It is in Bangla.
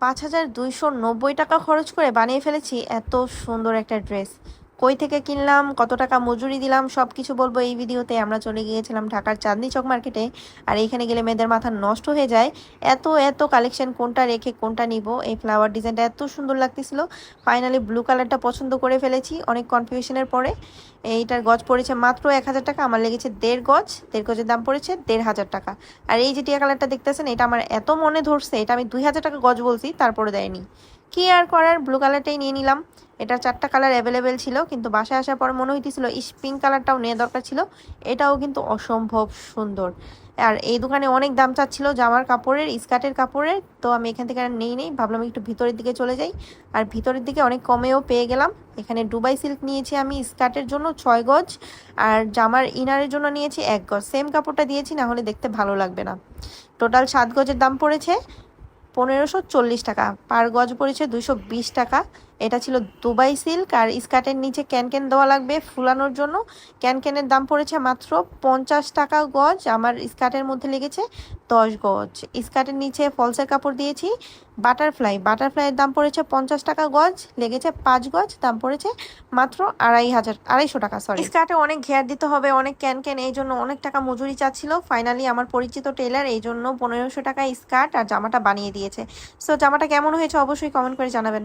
পাঁচ হাজার দুইশো নব্বই টাকা খরচ করে বানিয়ে ফেলেছি এত সুন্দর একটা ড্রেস। কই থেকে কিনলাম, কত টাকা মজুরি দিলাম সব কিছু বলব এই ভিডিওতে। আমরা চলে গিয়েছিলাম ঢাকার চাঁদনি চক মার্কেটে আর এইখানে গেলে মেয়েদের মাথা নষ্ট হয়ে যায়। এত এত কালেকশন কোনটা রেখে কোনটা নিব? এই ফ্লাওয়ার ডিজাইনটা এত সুন্দর লাগতেছিল। ফাইনালি ব্লু কালারটা পছন্দ করে ফেলেছি, অনেক কনফিউশনের পরে। এইটার গজ পড়েছে মাত্র এক হাজার টাকা, আমার লেগেছে দেড় গজ। দেড় গজের দাম পড়েছে দেড় হাজার টাকা। আর এই যে টিয়া কালারটা দেখতেছেন, এটা আমার এত মনে ধরছে, এটা আমি দুই হাজার টাকা গজ বলছি, তারপরে দেয়নি। কি আর করার? ব্লু কালারটাই নিয়ে নিলাম। এটা চারটা কালার অ্যাভেলেবেল ছিল, কিন্তু বাসায় আসার পর মনে হইতেছিল, ইস পিঙ্ক কালারটাও নেওয়া দরকার ছিল। এটাও কিন্তু অসম্ভব সুন্দর। আর এই দোকানে অনেক দাম চাচ্ছিল, জামার কাপড়ের স্কার্টের কাপড়ের, তো আমি এখান থেকে আর নেই নেই। ভাবলাম একটু ভিতরের দিকে চলে যাই। আর ভিতরের দিকে অনেক কমেও পেয়ে গেলাম। এখানে ডুবাই সিল্ক নিয়েছি আমি স্কার্টের জন্য ছয় গজ, আর জামার ইনারের জন্য নিয়েছি এক গজ। সেম কাপড়টা দিয়েছি, না হলে দেখতে ভালো লাগবে না। টোটাল সাত গজের দাম পড়েছে। পনেরোশো চল্লিশ টাকা। পার গজ পড়েছে দুশো বিশ টাকা। এটা ছিল দুবাই সিল্ক আর স্কার্টের নিচে ক্যানক্যান দেওয়া লাগবে ফুলানোর জন্য। ক্যানক্যানের দাম পড়েছে মাত্র পঞ্চাশ টাকা গজ, আমার স্কার্টের মধ্যে লেগেছে দশ গজ। স্কার্টের নিচে ফলসের কাপড় দিয়েছি, বাটারফ্লাই, বাটারফ্লাইয়ের দাম পড়েছে পঞ্চাশ টাকা গজ, লেগেছে পাঁচ গজ, দাম পড়েছে মাত্র আড়াই হাজার, আড়াইশো টাকা সরি স্কার্টে অনেক ঘের দিতে হবে, অনেক ক্যান ক্যান, এই জন্য অনেক টাকা মজুরি চাচ্ছিল। ফাইনালি আমার পরিচিত টেলার এই জন্য পনেরোশো টাকা স্কার্ট আর জামাটা বানিয়ে দিয়েছে। সো জামাটা কেমন হয়েছে অবশ্যই কমেন্ট করে জানাবেন।